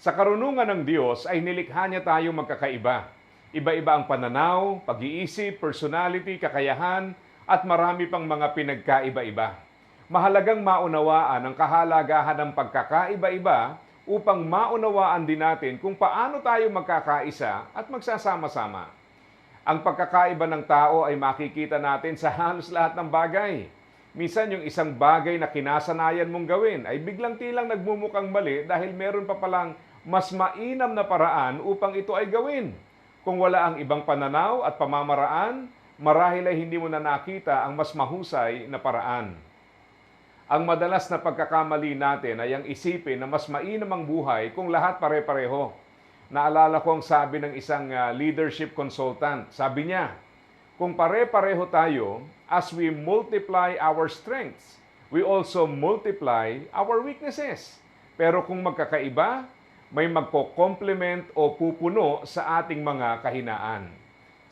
Sa karunungan ng Diyos ay nilikha niya tayong magkakaiba. Iba-iba ang pananaw, pag-iisip, personality, kakayahan, at marami pang mga pinagkaiba-iba. Mahalagang maunawaan ang kahalagahan ng pagkakaiba-iba upang maunawaan din natin kung paano tayo magkakaisa at magsasama-sama. Ang pagkakaiba ng tao ay makikita natin sa halos lahat ng bagay. Minsan yung isang bagay na kinasanayan mong gawin ay biglang tilang nagmumukhang mali dahil meron pa palang mas mainam na paraan upang ito ay gawin. Kung wala ang ibang pananaw at pamamaraan, marahil ay hindi mo na nakita ang mas mahusay na paraan. Ang madalas na pagkakamali natin ay ang isipin na mas mainam ang buhay kung lahat pare-pareho. Naalala ko ang sabi ng isang ah, leadership consultant. Sabi niya, kung pare-pareho tayo, as we multiply our strengths, we also multiply our weaknesses. Pero kung magkakaiba, may magko-complement o pupuno sa ating mga kahinaan.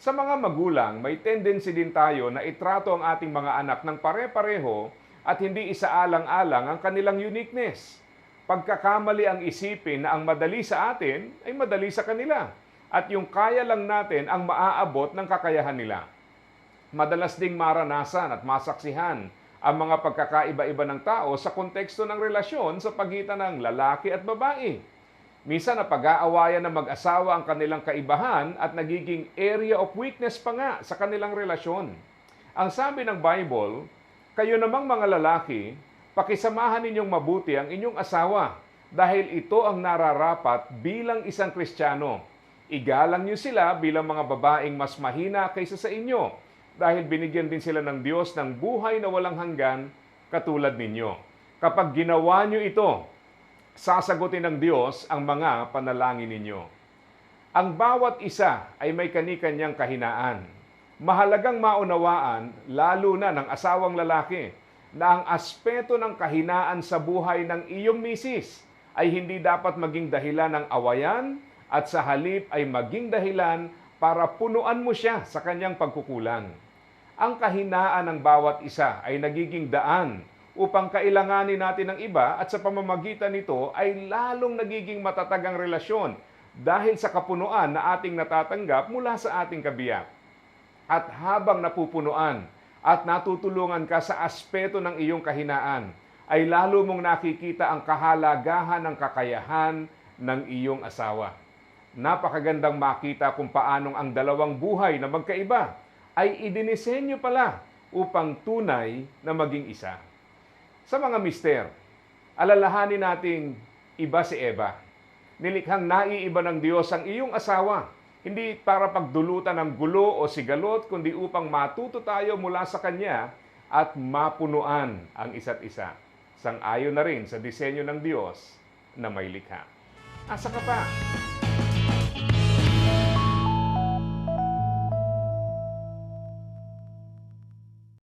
Sa mga magulang, may tendency din tayo na itrato ang ating mga anak ng pare-pareho at hindi isaalang-alang ang kanilang uniqueness. Pagkakamali ang isipin na ang madali sa atin ay madali sa kanila at yung kaya lang natin ang maaabot ng kakayahan nila. Madalas ding maranasan at masaksihan ang mga pagkakaiba-iba ng tao sa konteksto ng relasyon sa pagitan ng lalaki at babae. Minsan na pag-aawayan ng mag-asawa ang kanilang kaibahan at nagiging area of weakness pa nga sa kanilang relasyon. Ang sabi ng Bible, kayo namang mga lalaki, pakisamahan ninyong mabuti ang inyong asawa dahil ito ang nararapat bilang isang Kristiyano. Igalang niyo sila bilang mga babaeng mas mahina kaysa sa inyo dahil binigyan din sila ng Diyos ng buhay na walang hanggan katulad ninyo. Kapag ginawa niyo ito, sasagutin ng Diyos ang mga panalangin ninyo. Ang bawat isa ay may kani-kanyang kahinaan. Mahalagang maunawaan, lalo na ng asawang lalaki, na ang aspeto ng kahinaan sa buhay ng iyong misis ay hindi dapat maging dahilan ng awayan at sa halip ay maging dahilan para punuan mo siya sa kanyang pagkukulang. Ang kahinaan ng bawat isa ay nagiging daan upang kailanganin natin ng iba at sa pamamagitan nito ay lalong nagiging matatag ang relasyon dahil sa kapunuan na ating natatanggap mula sa ating kabiyak. At habang napupunuan at natutulungan ka sa aspeto ng iyong kahinaan, ay lalo mong nakikita ang kahalagahan ng kakayahan ng iyong asawa. Napakagandang makita kung paanong ang dalawang buhay na magkaiba ay idinisenyo pala upang tunay na maging isa. Sa mga mister, alalahanin nating iba si Eva. Nilikhang naiiba ng Diyos ang iyong asawa, hindi para pagdulutan ng gulo o sigalot, kundi upang matuto tayo mula sa Kanya at mapunuan ang isa't isa. Sang-ayon na rin sa disenyo ng Diyos na may likha. Asa ka pa?